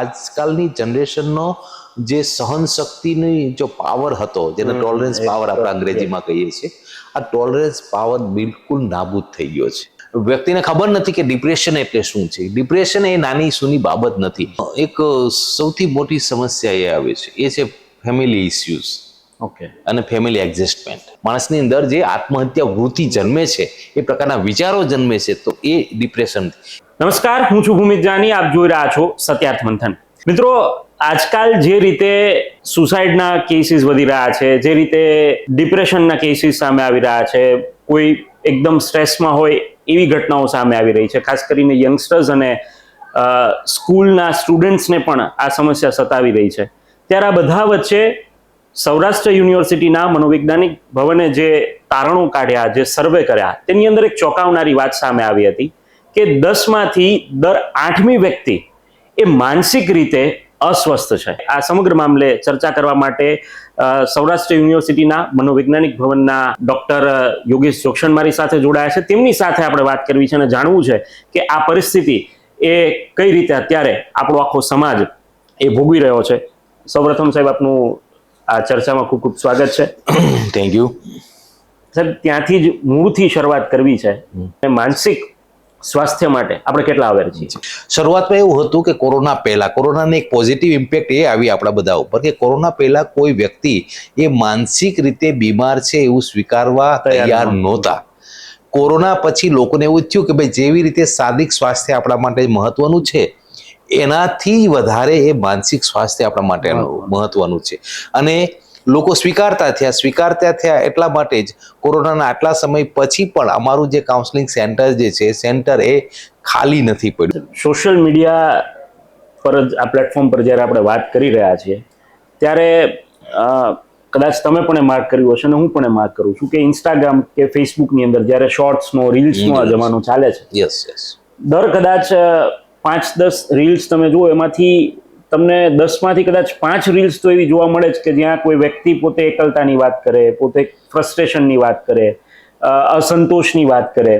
આજકાલની જનરેશનનો જે સહન શક્તિની જો પાવર હતો જેને ટોલરન્સ પાવર આપણે અંગ્રેજીમાં કહીએ છીએ આ ટોલરન્સ પાવર બિલકુલ નાબૂદ થઈ ગયો છે. વ્યક્તિને ખબર નથી કે ડિપ્રેશન એટલે શું છે. ડિપ્રેશન એ નાની સૂની બાબત નથી. એક સૌથી મોટી સમસ્યા એ આવે છે. એ છે ફેમિલી ઇસ્યુઝ ઓકે. અને ફેમિલી એડજસ્ટમેન્ટ માણસની અંદર જે આત્મહત્યા વૃત્તિ જન્મે છે એ પ્રકારના વિચારો જન્મે છે તો એ ડિપ્રેશન નમસ્કાર, હું છું ભૂમિત જાની, આપ જોઈ રહ્યા છો સત્યાર્થ મંથન. મિત્રો, આજકાલ જે રીતે સુસાઇડના કેસીસ વધી રહ્યા છે, જે રીતે ડિપ્રેશનના કેસીસ સામે આવી રહ્યા છે, કોઈ એકદમ સ્ટ્રેસમાં હોય એવી ઘટનાઓ સામે આવી રહી છે, ખાસ કરીને યંગસ્ટર્સ અને સ્કૂલના સ્ટુડન્ટ્સને પણ આ સમસ્યા સતાવી રહી છે. ત્યારે આ બધા વચ્ચે સૌરાષ્ટ્ર યુનિવર્સિટીના મનોવૈજ્ઞાનિક ભવને જે તારણો કાઢ્યા, જે સર્વે કર્યા, તેની અંદર એક ચોંકાવનારી વાત સામે આવી હતી. કે દસમાંથી દર આઠમી વ્યક્તિ એ માનસિક રીતે અસ્વસ્થ છે. આ સમગ્ર મામલે ચર્ચા કરવા માટે સૌરાષ્ટ્ર યુનિવર્સિટીના મનોવૈજ્ઞાનિક ભવનના ડોક્ટર યોગેશ જોક્ષણ મારી સાથે જોડાયા છે. તેમની સાથે આપણે વાત કરવી છે અને જાણવું છે કે આ પરિસ્થિતિ એ કઈ રીતે અત્યારે આપણો આખો સમાજ એ ભોગવી રહ્યો છે. સૌપ્રથમ સાહેબ આપનું આ ચર્ચામાં ખૂબ ખૂબ સ્વાગત છે. થેન્ક યુ સાહેબ ત્યાંથી જ મૂળથી શરૂઆત કરવી છે. માનસિક સ્વાસ્થ્ય માટે આપણે કેટલા અવેર છીએ? શરૂઆતમાં એવું હતું કે કોરોના પહેલા કોરોનાની એક પોઝિટિવ ઇમ્પેક્ટ એ આવી આપણા બધા ઉપર કે કોરોના પહેલા કોઈ વ્યક્તિ એ માનસિક રીતે બીમાર છે એવું સ્વીકારવા તૈયાર નહોતા. કોરોના પછી લોકોને એવું થયું કે ભાઈ જેવી રીતે શારીરિક સ્વાસ્થ્ય આપણા માટે મહત્વનું છે એનાથી વધારે એ માનસિક સ્વાસ્થ્ય આપણા માટે મહત્વનું છે. અને લોકો સ્વીકારતા થયા સ્વીકારતા થયા એટલા માટે જ કોરોનાના આટલા સમય પછી પણ અમારું જે કાઉન્સેલિંગ સેન્ટર જે છે સેન્ટર એ ખાલી નથી પડ્યું. સોશિયલ મીડિયા પર જ આ પ્લેટફોર્મ પર જ્યારે આપણે વાત કરી રહ્યા છીએ ત્યારે કદાચ તમે પણ એ માર્ક કર્યું હશે અને હું પણ એ માર્ક કરું છું કે ઇન્સ્ટાગ્રામ કે ફેસબુકની અંદર જ્યારે શોર્ટ્સનો રીલ્સનો આ જમાનો ચાલે છે. યસ યસ દર કદાચ પાંચ દસ રીલ્સ તમે જુઓ એમાંથી તમને દસમાંથી કદાચ પાંચ રીલ્સ તો એવી જોવા મળે જ કે જ્યાં કોઈ વ્યક્તિ પોતે એકલતાની વાત કરે, પોતે ફ્રસ્ટ્રેશનની વાત કરે અસંતોષની વાત કરે,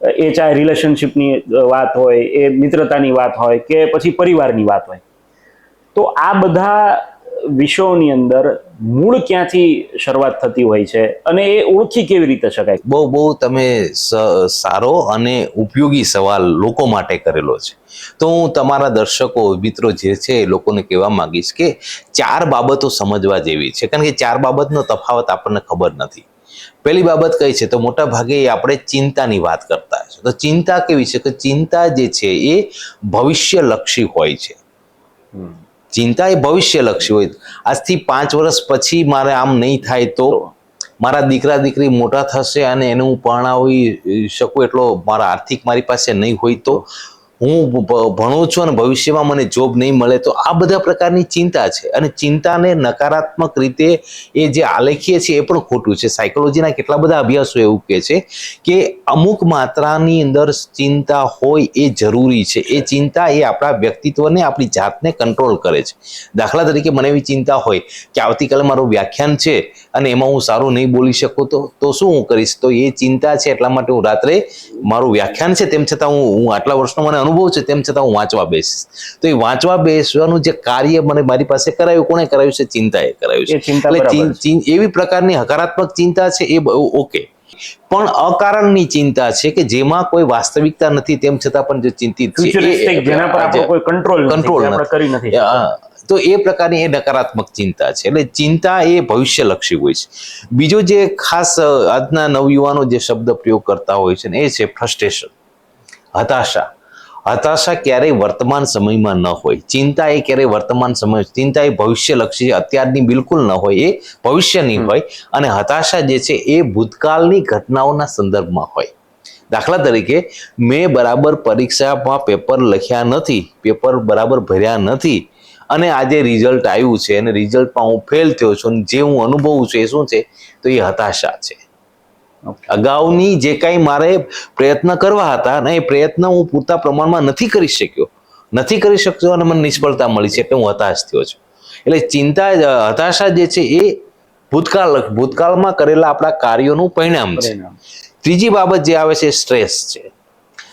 એ ચાહે રિલેશનશિપની વાત હોય, એ મિત્રતાની વાત હોય કે પછી પરિવારની વાત હોય. તો આ બધા વિષયોની અંદર મૂળ ક્યાંથી શરૂઆત થતી હોય છે અને એ ઓળખી કેવી રીતે શકાય? બહુ બહુ તમે સારો અને ઉપયોગી સવાલ લોકો માટે કરેલો છે. તો હું તમારા દર્શકો મિત્રો જે છે એ લોકોને કહેવા માંગીશ કે ચાર બાબતો સમજવા જેવી છે. કારણ કે ચાર બાબતનો તફાવત આપણને ખબર નથી. પહેલી બાબત કઈ છે? તો મોટા ભાગે આપણે ચિંતાની વાત કરતા છે તો ચિંતા કેવી છે? કે ચિંતા જે છે એ ભવિષ્યલક્ષી હોય છે. ચિંતા એ ભવિષ્યલક્ષી હોય. આજથી પાંચ વર્ષ પછી મારે આમ નહીં થાય તો મારા દીકરા દીકરી મોટા થશે અને એને હું પરણાવી શકું એટલો મારા આર્થિક મારી પાસે નહીં હોય તો હું ભણું છું અને ભવિષ્યમાં મને જોબ નહીં મળે તો આ બધા પ્રકારની ચિંતા છે. અને ચિંતાને નકારાત્મક રીતે એ જે આલેખીએ છે એ પણ ખોટું છે. સાયકોલોજીના કેટલા બધા અભ્યાસો એવું કહે છે કે અમુક માત્રાની અંદર ચિંતા હોય એ જરૂરી છે. એ ચિંતા એ આપણા વ્યક્તિત્વને, આપણી જાતને કંટ્રોલ કરે છે. દાખલા તરીકે મને એવી ચિંતા હોય કે આવતીકાલે મારું વ્યાખ્યાન છે અને એમાં હું સારું નહીં બોલી શકું તો તો શું હું કરીશ? તો એ ચિંતા છે એટલા માટે હું રાત્રે મારું વ્યાખ્યાન છે. તેમ છતાં હું હું આટલા વર્ષનો મને અનુભવ છે તેમ છતાં હું વાંચવા બેસીશ. તો એ વાંચવા બેસવાનું જે કાર્ય મને મારી પાસે કરાયું કોણે કરાયું છે? ચિંતાએ કરાયું છે. ચિંતા એટલે એવી પ્રકારની હકારાત્મક ચિંતા છે એ ઓકે. પણ અકારણની ચિંતા છે કે જેમાં કોઈ વાસ્તવિકતા નથી તેમ છતાં પણ જે ચિંતિત છે જેના પર આપણો કોઈ કંટ્રોલ કંટ્રોલ કરી નથી તો એ પ્રકારની એ નકારાત્મક ચિંતા છે. એટલે ચિંતા એ ભવિષ્યલક્ષી હોય છે. બીજો જે ખાસ આજના નવયુવાનો જે શબ્દ પ્રયોગ કરતા હોય છે ને એ છે ફ્રસ્ટ્રેશન હતાશા. હતાશા ક્યારેય વર્તમાન સમયમાં ન હોય. ચિંતા એ ક્યારેય વર્તમાન સમય, ચિંતા એ ભવિષ્યલક્ષી છે. અત્યારની બિલકુલ ન હોય, એ ભવિષ્યની હોય. અને હતાશા જે છે, એ ભૂતકાળની ઘટનાઓના સંદર્ભમાં હોય. દાખલા તરીકે, મેં બરાબર પરીક્ષામાં પેપર લખ્યા નથી, પેપર બરાબર ભર્યા નથી. અને આજે રિઝલ્ટ આવ્યું છે અને રિઝલ્ટમાં હું ફેલ થયો છું અને જે હું અનુભવું છું એ શું છે? તો એ હતાશા છે. અગાઉની જે કાંઈ મારે પ્રયત્ન કરવા હતા ને એ પ્રયત્ન હું પૂરતા પ્રમાણમાં નથી કરી શક્યો. નથી કરી શક્યો અને મને નિષ્ફળતા મળી છે એટલે હું હતાશ થયો છું. એટલે ચિંતા હતાશા જે છે એ ભૂતકાળ ભૂતકાળમાં કરેલા આપણા કાર્યોનું પરિણામ છે. ત્રીજી બાબત જે આવે છે સ્ટ્રેસ છે.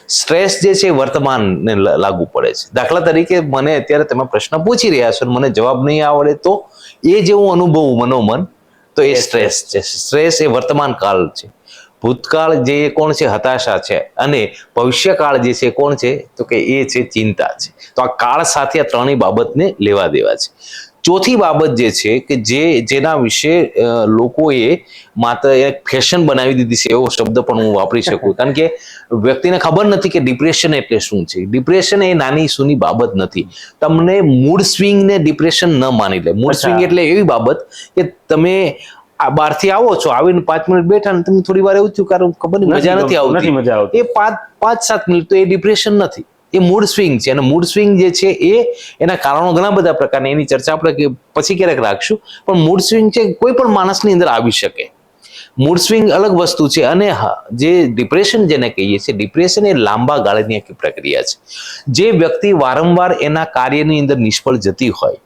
સ્ટ્રેસ જે છે વર્તમાનને લાગુ પડે છે. દાખલા તરીકે મને અત્યારે તમે પ્રશ્ન પૂછી રહ્યા છો મને જવાબ નહીં આવડે તો એ જે હું અનુભવું મનોમન તો એ સ્ટ્રેસ. છે. સ્ટ્રેસ એ વર્તમાન કાળ છે. ભૂતકાળ જે કોણ છે? હતાશા છે. અને ભવિષ્યકાળ જે છે કોણ છે? તો કે એ છે ચિંતા છે. તો આ કાળ સાથે આ ત્રણેય બાબતને લેવા દેવા છે. ચોથી બાબત જે છે કે જે જેના વિશે લોકોએ માત્ર એક ફેશન બનાવી દીધી છે એવો શબ્દ પણ હું વાપરી શકું. કારણ કે વ્યક્તિને ખબર નથી કે ડિપ્રેશન એટલે શું છે. ડિપ્રેશન એ નાની સૂની બાબત નથી. તમને મૂડ સ્વિંગ ને ડિપ્રેશન ન માની લે. મૂડ સ્વિંગ એટલે એવી બાબત કે તમે આ બહારથી આવો છો આવીને પાંચ મિનિટ બેઠા ને તમે થોડી વાર એવું થયું કારણ ખબર નહીં મજા નથી આવતી. મજા આવતી. એ પાંચ પાંચ સાત મિનિટ તો એ ડિપ્રેશન નથી. એ મૂડ સ્વિંગ છે. અને મૂડ સ્વિંગ જે છે એ એના કારણો ઘણા બધા પ્રકારના. એની ચર્ચા આપણે પછી ક્યારેક રાખશું. પણ મૂડ સ્વિંગ છે કોઈ પણ માણસની અંદર આવી શકે. મૂડ સ્વિંગ અલગ વસ્તુ છે. અને હા, જે ડિપ્રેશન જેને કહીએ છીએ ડિપ્રેશન એ લાંબા ગાળાની આખી પ્રક્રિયા છે. જે વ્યક્તિ વારંવાર એના કાર્યની અંદર નિષ્ફળ જતી હોય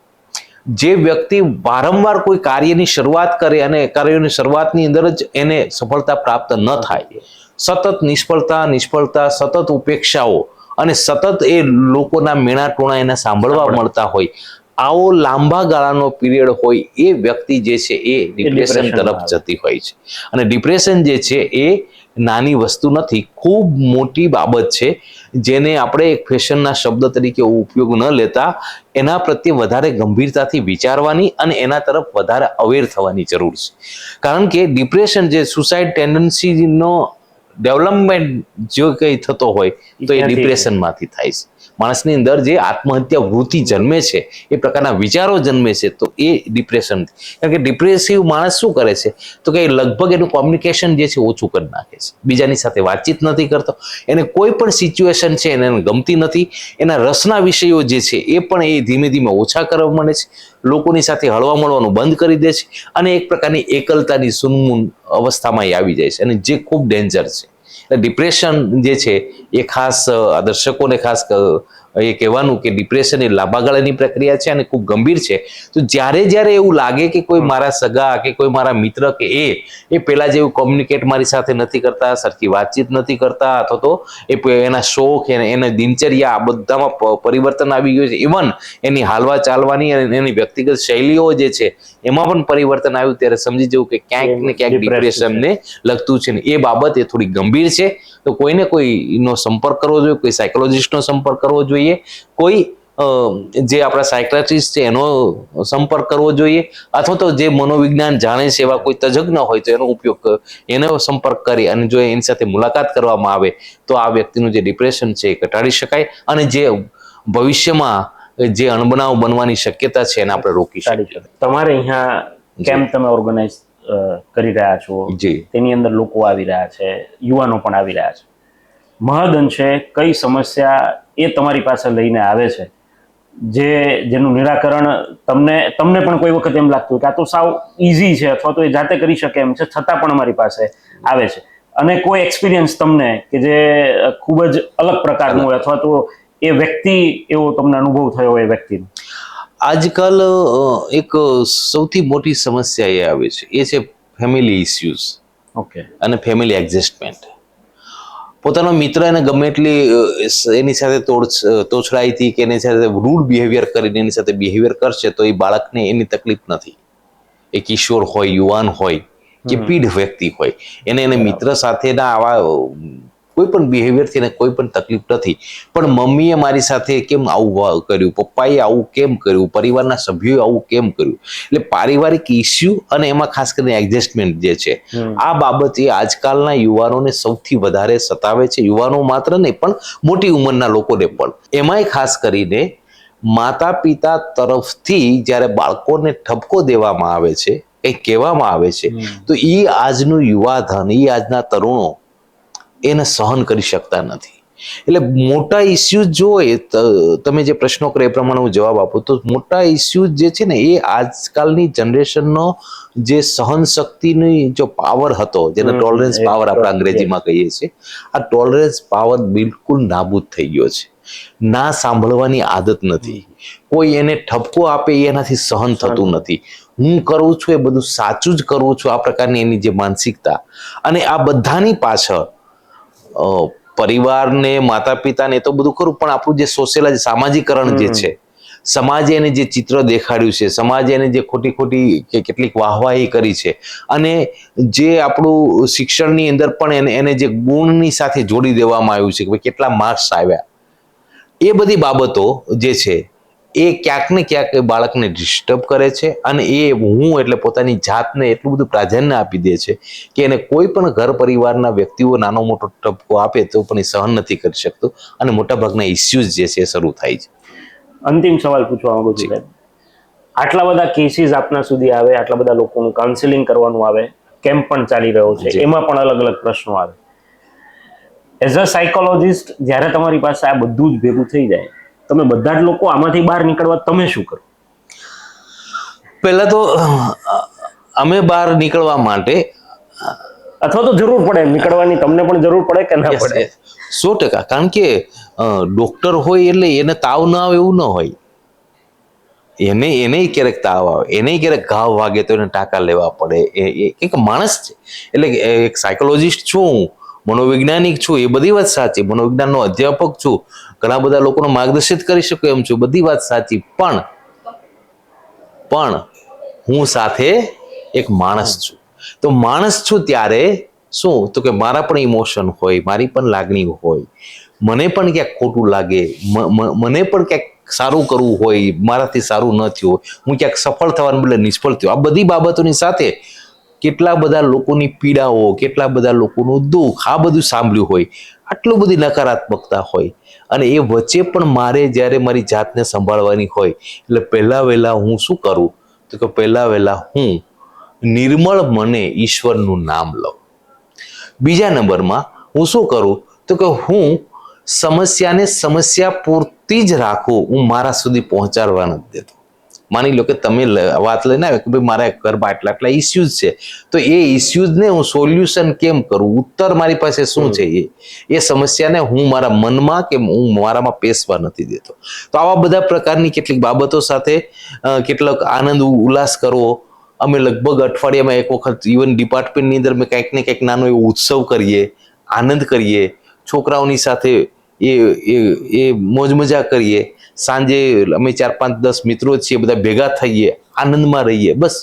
જે વ્યક્તિ વારંવાર કોઈ કાર્યની શરૂઆત કરે અને કાર્યોની શરૂઆતની અંદર જ એને સફળતા પ્રાપ્ત ન થાય. સતત નિષ્ફળતા નિષ્ફળતા સતત ઉપેક્ષાઓ અને સતત એ લોકોના મેણા ટોણા એને સાંભળવા મળતા હોય. આવો લાંબા ગાળાનો પીરિયડ હોય એ વ્યક્તિ જે છે એ ડિપ્રેશન તરફ જતી હોય છે. અને ડિપ્રેશન જે છે એ નાની વસ્તુ નથી ખૂબ મોટી બાબત છે જેને આપણે એક ફેશનના શબ્દ તરીકે ઉપયોગ ન લેતા એના પ્રત્યે વધારે ગંભીરતાથી વિચારવાની અને એના તરફ વધારે અવેર થવાની જરૂર છે. કારણ કે ડિપ્રેશન જે સુસાઇડ ટેન્ડન્સીનો ડેવલપમેન્ટ જો કંઈ થતો હોય તો એ ડિપ્રેશનમાંથી થાય છે. માણસની અંદર જે આત્મહત્યા વૃત્તિ જન્મે છે, એ પ્રકારના વિચારો જન્મે છે, તો એ ડિપ્રેશન કારણ કે ડિપ્રેસિવ માણસ શું કરે છે? તો કે લગભગ એનું કોમ્યુનિકેશન જે છે, ઓછું કરી નાખે છે. બીજાની સાથે વાતચીત નથી કરતો. એને કોઈ પણ સિચ્યુએશન છે, એને ગમતી નથી. એના રસના વિષયો જે છે, એ પણ એ ધીમે ધીમે ઓછા કરવા માંડે છે. લોકોની સાથે હળવા મળવાનું બંધ કરી દે છે અને એક પ્રકારની એકલતાની સુનમૂન અવસ્થામાં એ આવી જાય છે અને જે ખૂબ ડેન્જર છે. ડિપ્રેશન જે છે એ ખાસ દર્શકોને ખાસ એ કહેવાનું કે ડિપ્રેશન એ લાંબા ગાળાની પ્રક્રિયા છે અને ખૂબ ગંભીર છે. તો જ્યારે જ્યારે એવું લાગે કે કોઈ મારા સગા કે કોઈ મારા મિત્ર કે એ એ પેલા જેવું કોમ્યુનિકેટ મારી સાથે નથી કરતા સરખી વાતચીત નથી કરતા અથવા તો એ એના શોખ એને દિનચર્યા આ બધામાં પરિવર્તન આવી ગયું છે. ઇવન એની હાલવા ચાલવાની અને એની વ્યક્તિગત શૈલીઓ જે છે એમાં પણ પરિવર્તન આવ્યું ત્યારે સમજી જવું કે ક્યાંક ને ક્યાંક ડિપ્રેશનને લગતું છે ને એ બાબત એ થોડી ગંભીર છે. તો કોઈને કોઈનો સંપર્ક કરવો જોઈએ કોઈ સાયકોલોજીસ્ટનો સંપર્ક કરવો જોઈએ કોઈ જે આપણા સાયક્રેટિસ્ટ છે એનો સંપર્ક કરવો જોઈએ અથવા તો જે મનોવિજ્ઞાન જાણે છે એવા કોઈ તજજ્ઞ હોય તો એનો ઉપયોગ એનો સંપર્ક કરી અને જો એની સાથે મુલાકાત કરવામાં આવે તો આ વ્યક્તિનું જે ડિપ્રેશન છે એ ઘટાડી શકાય અને જે ભવિષ્યમાં જે અણબનાવ બનવાની શક્યતા છે એને આપણે રોકી શકીએ. તમારે અહીંયા કેમ્પ તમે ઓર્ગેનાઇઝ કરી રહ્યા છો? જી. તેની અંદર લોકો આવી રહ્યા છે યુવાનો પણ આવી રહ્યા છે. મહદ અંશે કઈ સમસ્યા એ તમારી પાસે લઈને આવે છે? જે જેનું નિરાકરણ તમને તમને પણ કોઈ વખત એમ લાગતું કે આ તો સાવ ઇઝી છે અથવા તો એ જાતે કરી શકે એમ છે છતાં પણ અમારી પાસે આવે છે. અને કોઈ એક્સપિરિયન્સ તમને કે જે ખૂબ જ અલગ પ્રકારનું હોય અથવા તો એ વ્યક્તિ એવો તમને અનુભવ થયો હોય એ વ્યક્તિનો? આજકાલ એક સૌથી મોટી સમસ્યા એ આવે છે. એ છે ફેમિલી ઇસ્યુઝ ઓકે અને ફેમિલી એડજસ્ટમેન્ટ પોતાનો મિત્ર એને ગમે એટલી એની સાથે તોડ તોછડાઈથી કે એની સાથે રૂડ બિહેવિયર કરીને એની સાથે બિહેવિયર કરશે તો એ બાળકને એની તકલીફ નથી. એ કિશોર હોય યુવાન હોય કે પીઢ વ્યક્તિ હોય. એને એને મિત્ર સાથેના આવા કોઈ પણ બિહેવિયરથી એને કોઈ પણ તકલીફ નથી. પણ મમ્મીએ મારી સાથે કેમ આવું કર્યું? પપ્પાએ આવું કેમ કર્યું? પરિવારના સભ્યોએ આવું કેમ કર્યું? એટલે પારિવારિક ઇસ્યુ અને એમાં ખાસ કરીને એડજસ્ટમેન્ટ જે છે આ બાબત એ આજકાલના યુવાનોને સૌથી વધારે સતાવે છે. યુવાનો માત્ર નહીં પણ મોટી ઉંમરના લોકોને પણ. એમાંય ખાસ કરીને માતા પિતા તરફથી જ્યારે બાળકોને ઠપકો દેવામાં આવે છે કંઈક કહેવામાં આવે છે તો એ આજનું યુવાધન એ આજના તરુણો એને સહન કરી શકતા નથી. એટલે મોટા ઇસ્યુઝ જોઈએ તમે જે પ્રશ્નો કરે એ પ્રમાણે હું જવાબ આપું તો મોટા ઇસ્યુઝ જે છે ને એ આજકાલની જનરેશનનો જે સહન શક્તિની જો પાવર હતો જેને ટોલરન્સ પાવર આપણે અંગ્રેજીમાં કહીએ છીએ આ ટોલરન્સ પાવર બિલકુલ નાબૂદ થઈ ગયો છે. ના સાંભળવાની આદત નથી. કોઈ એને ઠપકો આપે એનાથી સહન થતું નથી. હું કરું છું એ બધું સાચું જ કરું છું આ પ્રકારની એની જે માનસિકતા. અને આ બધાની પાછળ પરિવારને માતા પિતાને તો બધું ખરું પણ આપણું જે સોશિયલ સામાજિકરણ જે છે સમાજે એને જે ચિત્ર દેખાડ્યું છે સમાજે એને જે ખોટી ખોટી કે કેટલીક વાહવાહી કરી છે અને જે આપણું શિક્ષણની અંદર પણ એને એને જે ગુણની સાથે જોડી દેવામાં આવ્યું છે કે ભાઈ કેટલા માર્ક્સ આવ્યા એ બધી બાબતો જે છે એ ક્યાંક ને ક્યાંક એ બાળકને ડિસ્ટર્બ કરે છે અને એ હું એટલે પોતાની જાતને એટલું બધું પ્રાધાન્ય આપી દે છે કે એને કોઈ પણ ઘર પરિવારના વ્યક્તિઓ નાનો મોટો ટપકો આપે તો પણ એ સહન નથી કરી શકતો અને મોટાભાગના ઇસ્યુઝ જે છે એ શરૂ થાય છે. અંતિમ સવાલ પૂછવા માંગુ છું આટલા બધા કેસીસ આપના સુધી આવે આટલા બધા લોકોનું કાઉન્સિલિંગ કરવાનું આવે કેમ્પ પણ ચાલી રહ્યો છે એમાં પણ અલગ અલગ પ્રશ્નો આવે. એઝ અ સાયકોલોજિસ્ટ જ્યારે તમારી પાસે આ બધું જ ભેગું થઈ જાય તમે બધા જ લોકો આમાંથી બહાર નીકળવા તમે શું કરો? પહેલા તો અમે બહાર નીકળવા માટે અથવા તો જરૂર પડે નીકળવાની તમને પણ જરૂર પડે કે ના પડે? સો ટકા. કારણ કે ડોક્ટર હોય એટલે એને તાવ ના આવે એવું ન હોય. એને એને ક્યારેક તાવ આવે. એને ક્યારેક ઘાવ વાગે તો એને ટાંકા લેવા પડે. એ એક માણસ છે. એટલે એક સાયકોલોજિસ્ટ છું હું. મનોવૈજ્ઞાનિક છું, એ બધી વાત સાચી. મનોવિજ્ઞાનનો અધ્યાપક છું, ઘણા બધા લોકોનો માર્ગદર્શિત કરી શકું એમ છું, બધી વાત સાચી. પણ પણ હું સાથે એક માણસ છું. તો માણસ છું ત્યારે શું? તો કે મારા પણ ઇમોશન હોય, મારી પણ લાગણી હોય. મને પણ ક્યાંક ખોટું લાગે મને પણ ક્યાંક સારું કરવું હોય, મારાથી સારું ન થયું હોય. હું ક્યાંક સફળ થવાને બદલે નિષ્ફળ થયો. આ બધી બાબતોની સાથે કેટલા બધા લોકોની પીડાઓ, કેટલા બધા લોકોનું દુઃખ, આ બધું સાંભળ્યું હોય, આટલું બધી નકારાત્મકતા હોય. અને એ વચ્ચે પણ મારે જ્યારે મારી જાતને સંભાળવાની હોય, એટલે પહેલાં વહેલા હું શું કરું? તો કે પહેલાં વહેલા હું નિર્મળ મને ઈશ્વરનું નામ લઉં. બીજા નંબરમાં હું શું કરું? તો કે હું સમસ્યાને સમસ્યા પૂરતી જ રાખું, હું મારા સુધી પહોંચાડવા નથી દેતો. માની લો કે તમે વાત લઈને આવ્યા કે ભાઈ મારા ઘરમાં આટલા આટલા ઇસ્યુઝ છે. તો એ ઇસ્યુઝને હું સોલ્યુશન કેમ કરું? ઉત્તર મારી પાસે શું છે એ? એ સમસ્યાને હું મારા મનમાં કે હું મારામાં પેસવા નથી દેતો. તો આવા બધા પ્રકારની કેટલીક બાબતો સાથે કેટલોક આનંદ ઉલ્લાસ કરવો. અમે લગભગ અઠવાડિયામાં એક વખત ઇવન ડિપાર્ટમેન્ટની અંદર મેં કંઈક ને કંઈક નાનો એવો ઉત્સવ કરીએ, આનંદ કરીએ. છોકરાઓની સાથે એ એ મોજ મજા કરીએ. સાંજે અમે ચાર પાંચ દસ મિત્રો છીએ બધા ભેગા થઈએ આનંદમાં રહીએ બસ.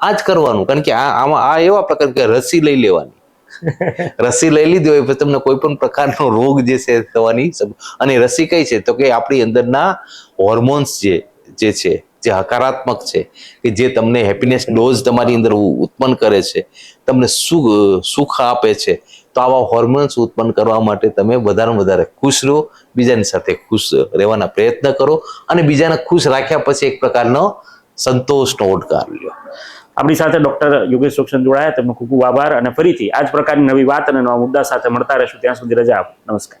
આ જ કરવાનું કારણ કે આ આમાં આ એવા પ્રકાર કે રસી લઈ લેવાની. રસી લઈ લીધી હોય તમને કોઈ પણ પ્રકારનો રોગ જે છે થવાની અને રસી કઈ છે? તો કે આપણી અંદરના હોર્મોન્સ જે જે છે જે હકારાત્મક છે કે જે તમને હેપીનેસ ડોઝ તમારી અંદર ઉત્પન્ન કરે છે તમને સુખ સુખ આપે છે તો આવા હોર્મોન્સ ઉત્પન્ન કરવા માટે તમે વધારે વધારે ખુશ રહો, બીજાની સાથે ખુશ રહેવાના પ્રયત્ન કરો અને બીજાને ખુશ રાખ્યા પછી એક પ્રકારનો સંતોષનો ઓડકાર લ્યો. આપણી સાથે ડોક્ટર યોગેશ રોક્ષણ જોડાયા. તેમનો ખૂબ ખૂબ આભાર અને ફરીથી આ જ પ્રકારની નવી વાત અને નવા મુદ્દા સાથે મળતા રહેશું. ત્યાં સુધી રજા આપો. નમસ્કાર.